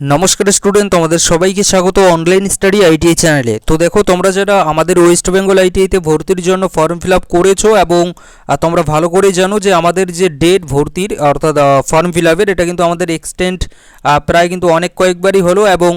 নমস্কার স্টুডেন্ট তোমাদের সবাইকে স্বাগত অনলাইন স্টাডি আইটিআই চ্যানেলে তো দেখো, তোমরা যারা আমাদের ওয়েস্ট বেঙ্গল আইটিআইতে ভর্তির জন্য ফর্ম ফিল আপ করেছ এবং তোমরা ভালো করে জানো যে আমাদের যে ডেট ভর্তির, অর্থাৎ ফর্ম ফিল আপের এটা কিন্তু আমাদের এক্সটেন্ড প্রায় কিন্তু অনেক কয়েকবারই হলো এবং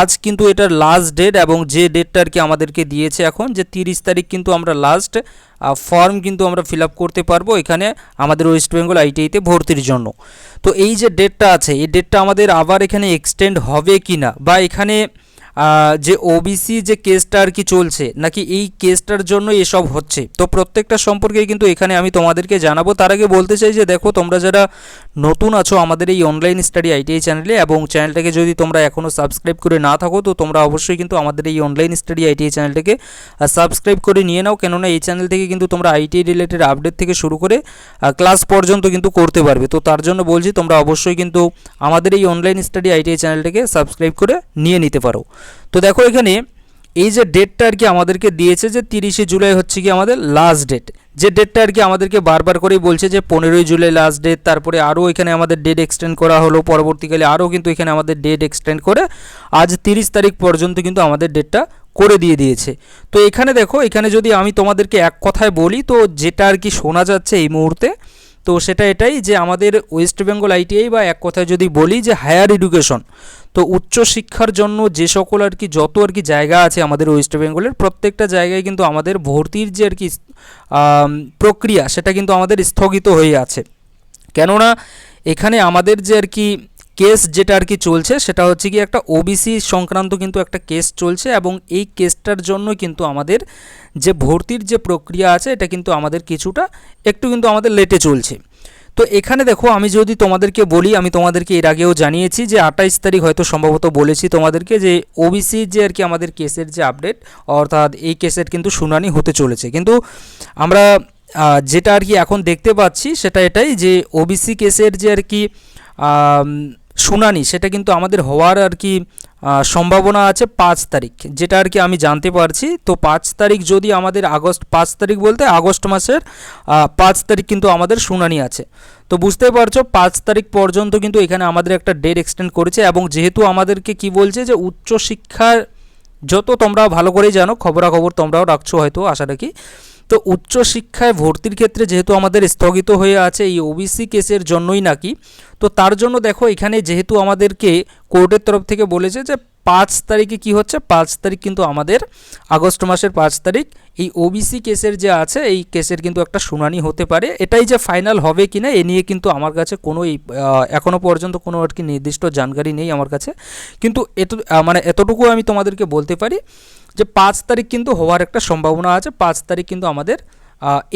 আজ কিন্তু এটার লাস্ট ডেট এবং যে ডেটটা আর কি আমাদেরকে দিয়েছে এখন, যে তিরিশ তারিখ কিন্তু আমরা লাস্ট ফর্ম কিন্তু আমরা ফিল করতে পারব এখানে আমাদের ওয়েস্ট বেঙ্গল আইটিআইতে ভর্তির জন্য। তো এই যে ডেটটা আছে, এই ডেটটা আমাদের আবার এখানে এক্সটেন্ড হবে কি না বা এখানে যে ওবিসি যে কেসটা আর কি চলছে, নাকি এই কেসটার জন্য এসব হচ্ছে? তো প্রত্যেকটা সম্পর্কে কিন্তু এখানে আমি তোমাদেরকে জানাব। তার আগে বলতে চাই যে দেখো, তোমরা যারা নতুন আছো আমাদের এই অনলাইন স্টাডি আইটিআই চ্যানেলে এবং চ্যানেলটাকে যদি তোমরা এখনও সাবস্ক্রাইব করে না থাকো, তো তোমরা অবশ্যই কিন্তু আমাদের এই অনলাইন স্টাডি আইটিআই চ্যানেলটাকে সাবস্ক্রাইব করে নিয়ে নাও। কেননা এই চ্যানেল থেকে কিন্তু তোমরা আইটিআই রিলেটেড আপডেট থেকে শুরু করে ক্লাস পর্যন্ত কিন্তু করতে পারবে। তো তার জন্য বলছি, তোমরা অবশ্যই কিন্তু আমাদের এই অনলাইন স্টাডি আইটিআই চ্যানেলটাকে সাবস্ক্রাইব করে নিয়ে নিতে পারো। তো দেখো এখানে এই যে ডেটটা আর কি আমাদেরকে দিয়েছে যে তিরিশে জুলাই হচ্ছে কি আমাদের লাস্ট ডেট যে ডেটটা আর কি আমাদেরকে বারবার করেই বলছে যে পনেরোই জুলাই লাস্ট ডেট তারপরে আরও এখানে আমাদের ডেট এক্সটেন্ড করা হলো, পরবর্তীকালে আরও কিন্তু এখানে আমাদের ডেট এক্সটেন্ড করে আজ তিরিশ তারিখ পর্যন্ত কিন্তু আমাদের ডেটটা করে দিয়ে দিয়েছে। তো এখানে দেখো, এখানে যদি আমি তোমাদেরকে এক কথায় বলি, তো যেটা আর কি শোনা যাচ্ছে এই মুহূর্তে তো সেটা এটাই যে আমাদের ওয়েস্ট বেঙ্গল আইটিআই বা এক কথায় যদি বলি যে হায়ার এডুকেশন তো উচ্চ শিক্ষার জন্য যে সকল আর কি যত আর কি জায়গা আছে আমাদের ওয়েস্ট বেঙ্গলের প্রত্যেকটা জায়গায় কিন্তু আমাদের ভর্তির যে আর কি প্রক্রিয়া সেটা কিন্তু আমাদের স্থগিত হয়ে আছে। কেননা এখানে আমাদের যে আর কি কেস যেটা আর কি চলছে, সেটা হচ্ছে কি একটা ওবিসি সংক্রান্ত কিন্তু একটা কেস চলছে এবং এই কেসটার জন্য কিন্তু আমাদের যে ভর্তির যে প্রক্রিয়া আছে, এটা কিন্তু আমাদের কিছুটা একটু কিন্তু আমাদের লেটে চলছে। তো এখানে দেখো, আমি যদি তোমাদেরকে বলি, আমি তোমাদেরকে এর আগেও জানিয়েছি যে আঠাইশ তারিখ হয়তো সম্ভবত বলেছি তোমাদেরকে যে ওবিসি যে আর কি আমাদের কেসের যে আপডেট, অর্থাৎ এই কেসের কিন্তু শুনানি হতে চলেছে। কিন্তু আমরা যেটা আর কি এখন দেখতে পাচ্ছি, সেটা এটাই যে ওবিসি কেসের যে আর কি শুনানি, সেটা কিন্তু আমাদের হওয়ার আর কি সম্ভাবনা আছে পাঁচ তারিখ। যেটা আর কি আমি জানতে পারছি, তো পাঁচ তারিখ যদি আমাদের আগস্ট, পাঁচ তারিখ বলতে আগস্ট মাসের পাঁচ তারিখ কিন্তু আমাদের শুনানি আছে। তো বুঝতেই পারছ, পাঁচ তারিখ পর্যন্ত কিন্তু এখানে আমাদের একটা ডেট এক্সটেন্ড করেছে এবং যেহেতু আমাদেরকে কি বলছে যে উচ্চশিক্ষার, যত তোমরা ভালো করেই জানো, খবরাখবর তোমরাও রাখছো হয়তো, আশা রাখি। তো উচ্চশিক্ষায় ভর্তির ক্ষেত্রে যেহেতু আমাদের স্থগিত হয়ে আছে এই ওবিসি কেসের জন্যই নাকি, তো তার জন্য দেখো এখানে যেহেতু আমাদেরকে কোর্টের তরফ থেকে বলেছে যে পাঁচ তারিখে কি হচ্ছে? পাঁচ তারিখ কিন্তু আমাদের আগস্ট মাসের পাঁচ তারিখ। এই ওবিসি কেসের যে আছে এই কেসের কিন্তু একটা শুনানি হতে পারে। এটাই যে ফাইনাল হবে কি না এ নিয়ে কিন্তু আমার কাছে কোনো এই আহ, এখনও পর্যন্ত কোনো আর কি নির্দিষ্ট জানকারি নেই আমার কাছে। কিন্তু এত মানে এতটুকু আমি তোমাদেরকে বলতে পারি যে পাঁচ তারিখ কিন্তু হওয়ার একটা সম্ভাবনা আছে। পাঁচ তারিখ কিন্তু আমাদের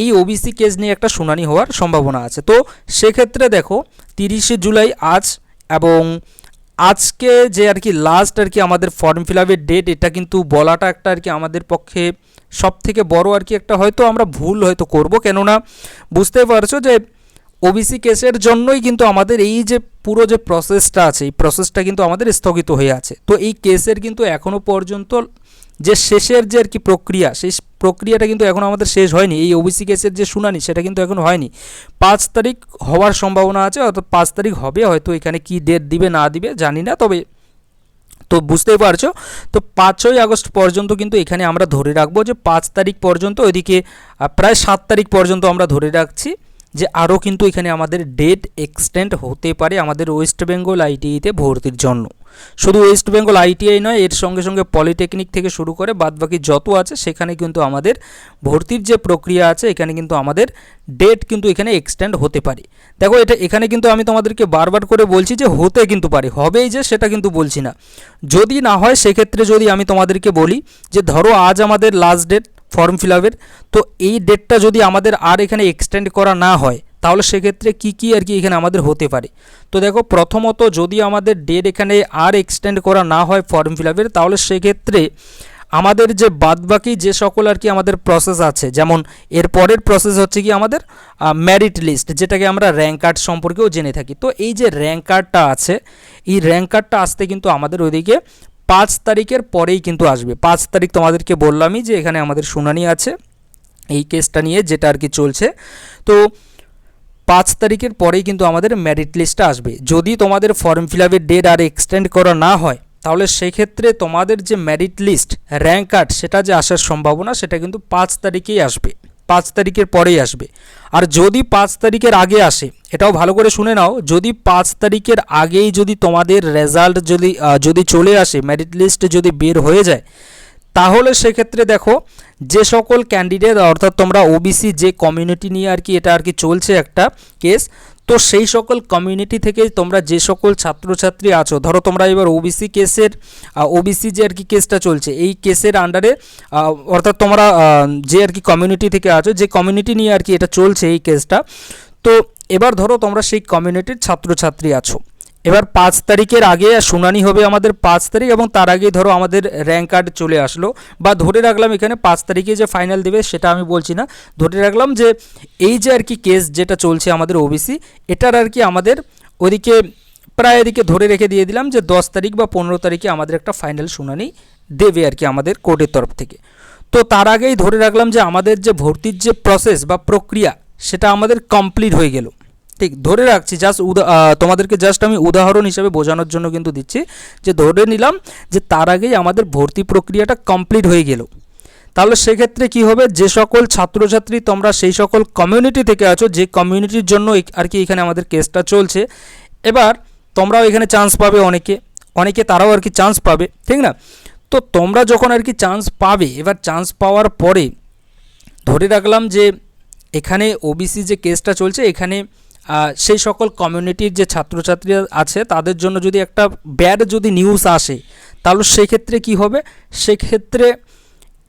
এই ওবিসি কেস নিয়ে একটা শুনানি হওয়ার সম্ভাবনা আছে। তো সেক্ষেত্রে দেখো তিরিশে জুলাই আজ এবং আজকে যে আর কি লাস্ট আর কি আমাদের ফর্ম ফিল আপের ডেট এটা কিন্তু বলাটা একটা আর কি আমাদের পক্ষে সব থেকে বড় আর কি একটা হয়তো আমরা ভুল হয়তো করব। কেননা বুঝতে পারছ যে ওবিসি কেসের জন্যই কিন্তু আমাদের এই যে পুরো যে প্রসেসটা আছে, এই প্রসেসটা কিন্তু আমাদের স্থগিত হয়ে আছে। তো এই কেসের কিন্তু এখনও পর্যন্ত যে শেষের যে আর কি প্রক্রিয়া সেই প্রক্রিয়াটা কিন্তু এখন আমাদের শেষ হয়নি। এই ওবিসি কেসের যে শুনানি, সেটা কিন্তু এখন হয়নি। পাঁচ তারিখ হওয়ার সম্ভাবনা আছে, অর্থাৎ পাঁচ তারিখ হবে, হয়তো এখানে কি ডেট দিবে, না দিবে, জানি না। তবে তো বুঝতেই পারছ, তো পাঁচই আগস্ট পর্যন্ত কিন্তু এখানে আমরা ধরে রাখব যে পাঁচ তারিখ পর্যন্ত, ওইদিকে প্রায় সাত তারিখ পর্যন্ত আমরা ধরে রাখছি। যে আরও কিন্তু এখানে আমাদের ডেট এক্সটেন্ড হতে পারে আমাদের ওয়েস্ট বেঙ্গল আইটিআইতে ভর্তির জন্য। শুধু ওয়েস্ট বেঙ্গল আইটিআই নয়, এর সঙ্গে সঙ্গে পলিটেকনিক থেকে শুরু করে বাদবাকি যত আছে, সেখানে কিন্তু আমাদের ভর্তির যে প্রক্রিয়া আছে, এখানে কিন্তু আমাদের ডেট কিন্তু এখানে এক্সটেন্ড হতে পারে। দেখো, এটা এখানে কিন্তু আমি তোমাদেরকে বারবার করে বলছি যে হতে কিন্তু পারে, হবেই যে, সেটা কিন্তু বলছি না। যদি না হয়, সেক্ষেত্রে যদি আমি তোমাদেরকে বলি যে, ধরো আজ আমাদের লাস্ট ডেট ফর্ম ফিল আপের তো এই ডেটটা যদি আমাদের আর এখানে এক্সটেন্ড করা না হয়, তাহলে সেক্ষেত্রে কি কি আর কি এখানে আমাদের হতে পারে? তো দেখো, প্রথমত যদি আমাদের ডেট এখানে আর এক্সটেন্ড করা না হয় ফর্ম ফিল আপের তাহলে সেক্ষেত্রে আমাদের যে বাদবাকি যে সকল আর কি আমাদের প্রসেস আছে, যেমন এর পরের প্রসেস হচ্ছে কি আমাদের ম্যারিট লিস্ট যেটাকে আমরা র্যাঙ্ক কার্ড সম্পর্কেও জেনে থাকি। তো এই যে র্যাঙ্ক কার্ডটা আছে, এই র্যাঙ্ক কার্ডটা আসতে কিন্তু আমাদের ওইদিকে পাঁচ তারিখের পরেই কিন্তু আসবে। পাঁচ তারিখ তোমাদেরকে বললামই যে এখানে আমাদের শুনানি আছে এই কেসটা নিয়ে, যেটা আর কি চলছে। তো পাঁচ তারিখের পরেই কিন্তু আমাদের মেরিট লিস্টটা আসবে। যদি তোমাদের ফর্ম ফিল আপের ডেট আর এক্সটেন্ড করা না হয়, তাহলে সেক্ষেত্রে তোমাদের যে মেরিট লিস্ট র্যাঙ্ক কার্ড সেটা যে আসার সম্ভাবনা, সেটা কিন্তু পাঁচ তারিখেই আসবে। পাঁচ তারিখের পরেই আসবে। আর যদি পাঁচ তারিখের আগে আসে, এটাও ভালো করে শুনে নাও, যদি পাঁচ তারিখের আগেই যদি তোমাদের রেজাল্ট যদি যদি চলে আসে মেরিট লিস্ট যদি বের হয়ে যায়, তাহলে সেক্ষেত্রে দেখো, যে সকল ক্যান্ডিডেট অর্থাৎ তোমরা ওবিসি যে কমিউনিটি নিয়ে আর কি এটা আর কি চলছে একটা কেস তো সেই সকল কমিউনিটি থেকে তোমরা যে সকল ছাত্রছাত্রী আছো, ধরো তোমরা এবার ওবিসি কেসের ওবিসি যে আর কি কেসটা চলছে, এই কেসের আন্ডারে অর্থাৎ তোমরা যে আর কি কমিউনিটি থেকে আছো, যে কমিউনিটি নিয়ে আর কি এটা চলছে এই কেসটা, তো এবার ধরো তোমরা সেই কমিউনিটির ছাত্রছাত্রী আছো। এবার পাঁচ তারিখের আগে শুনানি হবে আমাদের পাঁচ তারিখ এবং তার আগেই ধরো আমাদের র্যাঙ্ক কার্ড চলে আসলো। বা ধরে রাখলাম এখানে পাঁচ তারিখে যে ফাইনাল দেবে সেটা আমি বলছি না। ধরে রাখলাম যে এই যে আর কি কেস যেটা চলছে আমাদের ওবিসি এটার আর কি আমাদের ওদিকে প্রায় এদিকে ধরে রেখে দিয়ে দিলাম যে দশ তারিখ বা পনেরো তারিখে আমাদের একটা ফাইনাল শুনানি দেবে আর কি আমাদের কোর্টের তরফ থেকে। তো তার আগেই ধরে রাখলাম যে আমাদের যে ভর্তির যে প্রসেস বা প্রক্রিয়া, সেটা আমাদের কমপ্লিট হয়ে গেল। ঠিক ধরে রাখছি জাস্ট উদা তোমাদেরকে জাস্ট আমি উদাহরণ হিসেবে বোঝানোর জন্য কিন্তু দিচ্ছি, যে ধরে নিলাম যে তার আগেই আমাদের ভর্তি প্রক্রিয়াটা কমপ্লিট হয়ে গেল। তাহলে সেক্ষেত্রে কি হবে? যে সকল ছাত্রছাত্রী তোমরা সেই সকল কমিউনিটি থেকে আছো, যে কমিউনিটির জন্য আর কি এখানে আমাদের কেসটা চলছে, এবার তোমরাও এখানে চান্স পাবে অনেকে। অনেকে তারাও আর কি চান্স পাবে, ঠিক না? তো তোমরা যখন আর কি চান্স পাবে, এবার চান্স পাওয়ার পরে ধরে রাখলাম যে এখানে ওবিসি যে কেসটা চলছে, এখানে সেই সকল কমিউনিটির যে ছাত্রছাত্রী আছে, তাদের জন্য যদি একটা ব্যাড যদি নিউজ আসে, তাহলে সেক্ষেত্রে কি হবে? সেক্ষেত্রে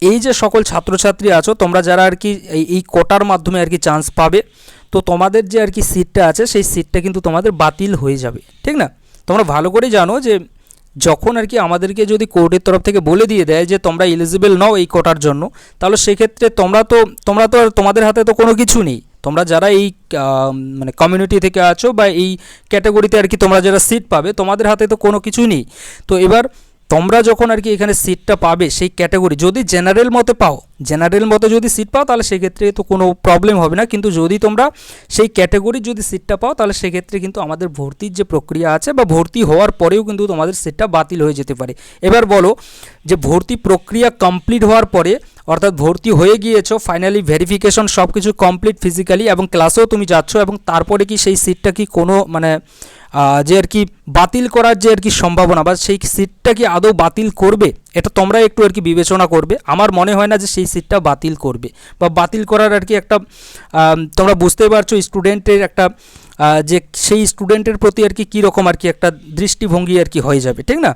এই যে সকল ছাত্রছাত্রী আছো, তোমরা যারা আর কি এই কোটার মাধ্যমে আর কি চান্স পাবে, তো তোমাদের যে আর কি সিটটা আছে, সেই সিটটা কিন্তু তোমাদের বাতিল হয়ে যাবে, ঠিক না? তোমরা ভালো করে জানো যে যখন আর কি আমাদেরকে যদি কোর্টের তরফ থেকে বলে দিয়ে দেয় যে তোমরা এলিজিবল নও এই কোটার জন্য, তাহলে সেক্ষেত্রে তোমরা তো তোমরা তো আর তোমাদের হাতে তো কোনো কিছু নেই। তোমরা যারা এই মানে কমিউনিটি থেকে আছো বা এই ক্যাটাগরিতে আর কি তোমরা যারা সিট পাবে, তোমাদের হাতে তো কোনো কিছুই নেই। তো এবার তোমরা যখন আর কি এখানে সিটটা পাবে সেই ক্যাটাগরি যদি জেনারেল মতে পাও জেনারেল মতে যদি সিট পাও, তাহলে সেক্ষেত্রে তো কোনো প্রবলেম হবে না। কিন্তু যদি তোমরা সেই ক্যাটাগরির যদি সিটটা পাও, তাহলে সেক্ষেত্রে কিন্তু আমাদের ভর্তির যে প্রক্রিয়া আছে বা ভর্তি হওয়ার পরেও কিন্তু তোমাদের সিটটা বাতিল হয়ে যেতে পারে। এবার বলো যে ভর্তি প্রক্রিয়া কমপ্লিট হওয়ার পরে অর্থাৎ ভর্তি হয়ে গিয়েছো ফাইনালি ভেরিফিকেশন সব কিছু কমপ্লিট ফিজিক্যালি এবং ক্লাসেও তুমি যাচ্ছ এবং তারপরে কি সেই সিটটা কি কোনো মানে যে আর কি বাতিল করার যে আর কি সম্ভাবনা বা সেই সিটটা কি আদৌ বাতিল করবে? এটা তোমরা একটু আর কি বিবেচনা করবে। আমার মনে হয় না যে সেই সিটটা বাতিল করবে বা বাতিল করার আর কি একটা তোমরা বুঝতেই পারছ স্টুডেন্টের একটা যে সেই স্টুডেন্টের প্রতি আর কি কীরকম আর কি একটা দৃষ্টিভঙ্গি আর কি হয়ে যাবে, ঠিক না?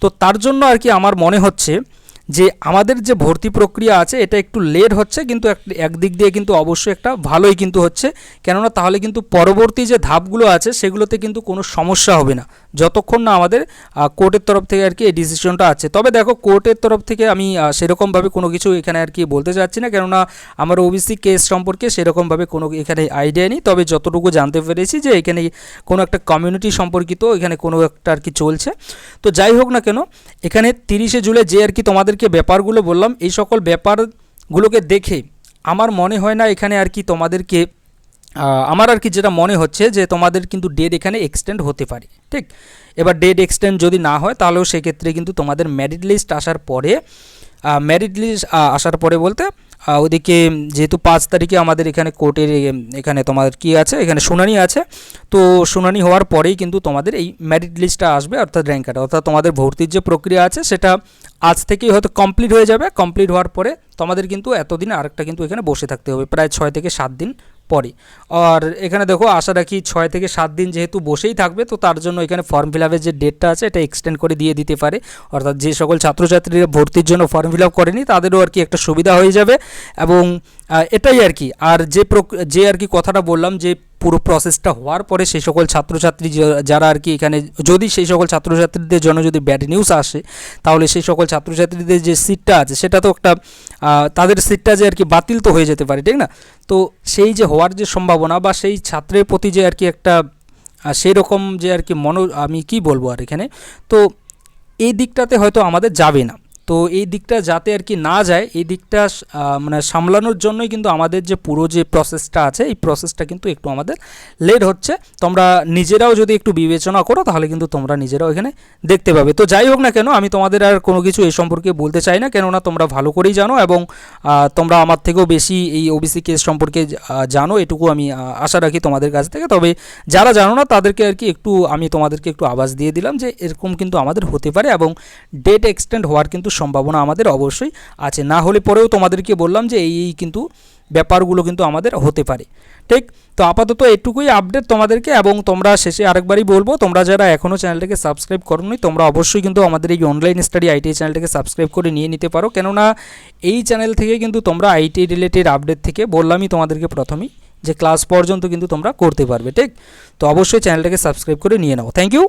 তো তার জন্য আর কি আমার মনে হচ্ছে যে আমাদের যে ভর্তি প্রক্রিয়া আছে, এটা একটু লেট হচ্ছে, কিন্তু এক- একদিক দিয়ে কিন্তু অবশ্যই একটা ভালোই কিন্তু হচ্ছে। কেননা তাহলে কিন্তু পরবর্তী যে ধাপগুলো আছে, সেগুলোতে কিন্তু কোনো সমস্যা হবে না। যতক্ষণ না আমাদের কোর্টের তরফ থেকে আর কি এই ডিসিশনটা আছে। তবে দেখো কোর্টের তরফ থেকে আমি সেরকমভাবে কোনো কিছু এখানে আর কি বলতে চাচ্ছি না। কেননা আমার ওবিসি কেস সম্পর্কে সেরকমভাবে কোনো এখানে আইডিয়া নেই। তবে যতটুকু জানতে পেরেছি যে এখানে কোনো একটা কমিউনিটি সম্পর্কিত এখানে কোনো একটা আর কি চলছে। তো যাই হোক না কেন, এখানে তিরিশে জুলাই যে আর কি তোমাদেরকে ব্যাপারগুলো বললাম, এই সকল ব্যাপারগুলোকে দেখে আমার মনে হয় না এখানে আর কি তোমাদেরকে আমার আর কি যেটা মনে হচ্ছে যে তোমাদের কিন্তু ডেট এখানে এক্সটেন্ড হতে পারে, ঠিক? এবার ডেট এক্সটেন্ড যদি না হয়, তাহলেও সেক্ষেত্রে কিন্তু তোমাদের মেরিট লিস্ট আসার পরে মেরিট লিস্ট আসার পরে বলতে ওদিকে যেহেতু পাঁচ তারিখে আমাদের এখানে কোর্টের এখানে তোমাদের কি আছে? এখানে শুনানি আছে। তো শুনানি হওয়ার পরেই কিন্তু তোমাদের এই মেরিট লিস্টটা আসবে, অর্থাৎ র্যাঙ্ক কার্ড অর্থাৎ তোমাদের ভর্তির যে প্রক্রিয়া আছে, সেটা আজ থেকেই হয়তো কমপ্লিট হয়ে যাবে। কমপ্লিট হওয়ার পরে তোমাদের কিন্তু এতদিন আরেকটা কিন্তু এখানে বসে থাকতে হবে, প্রায় ছয় থেকে সাত দিন পরে। আর এখানে দেখো, আশা রাখি ছয় থেকে সাত দিন যেহেতু বসেই থাকবে, তো তার জন্য এখানে ফর্ম ফিল আপের যে ডেটটা আছে, এটা এক্সটেন্ড করে দিয়ে দিতে পারে। অর্থাৎ যে সকল ছাত্রছাত্রীরা ভর্তির জন্য ফর্ম ফিল আপ করেনি, তাদেরও আর কি একটা সুবিধা হয়ে যাবে। এবং এটাই আর কি। আর যে যে আর কি কথাটা বললাম, যে পুরো প্রসেসটা হওয়ার পরে সেই সকল ছাত্রছাত্রী যারা আর কি এখানে, যদি সেই সকল ছাত্রছাত্রীদের জন্য যদি ব্যাড নিউজ আসে, তাহলে সেই সকল ছাত্রছাত্রীদের যে সিটটা আছে, সেটা তো একটা তাদের সিটটা যে আর কি বাতিল তো হয়ে যেতে পারে, ঠিক না? তো সেই যে হওয়ার যে সম্ভাবনা বা সেই ছাত্রের প্রতি যে আর কি একটা সেই রকম যে আর কি মনো, আমি কি বলব আর এখানে? তো এই দিকটাতে হয়তো আমাদের যাবে না। তো এই দিকটা যাতে আর কি না যায়, এই দিকটা মানে সামলানোর জন্যই কিন্তু আমাদের যে পুরো যে প্রসেসটা আছে, এই প্রসেসটা কিন্তু একটু আমাদের লেট হচ্ছে। তোমরা নিজেরাও যদি একটু বিবেচনা করো, তাহলে কিন্তু তোমরা নিজেরাও এখানে দেখতে পাবে। তো যাই হোক না কেন, আমি তোমাদের আর কোনো কিছু এই সম্পর্কে বলতে চাই না, কেননা তোমরা ভালো করেই জানো এবং তোমরা আমার থেকেও বেশি এই ওবিসি কেস সম্পর্কে জানো, এটুকু আমি আশা রাখি তোমাদের কাছ থেকে। তবে যারা জানো না, তাদেরকে আর কি একটু, আমি তোমাদেরকে একটু আভাস দিয়ে দিলাম যে এরকম কিন্তু আমাদের হতে পারে এবং ডেট এক্সটেন্ড হওয়ার কিন্তু সম্ভাবনা আমাদের অবশ্যই আছে। না হলে পরেও তোমাদেরকে বললাম যে এই এই কিন্তু ব্যাপারগুলো কিন্তু আমাদের হতে পারে। ঠিক? তো আপাতত এটুকুই আপডেট তোমাদেরকে এবং তোমরা শেষে আরেকবারই বলব, তোমরা যারা এখনও চ্যানেলটাকে সাবস্ক্রাইব করোনি, তোমরা অবশ্যই কিন্তু আমাদের এই অনলাইন স্টাডি আইটিআই চ্যানেলটাকে সাবস্ক্রাইব করে নিয়ে নিতে পারো। কেননা এই চ্যানেল থেকে কিন্তু তোমরা আইটি রিলেটেড আপডেট থেকে বললামই তোমাদেরকে প্রথমেই যে ক্লাস পর্যন্ত কিন্তু তোমরা করতে পারবে। ঠিক? তো অবশ্যই চ্যানেলটাকে সাবস্ক্রাইব করে নিয়ে নাও। Thank you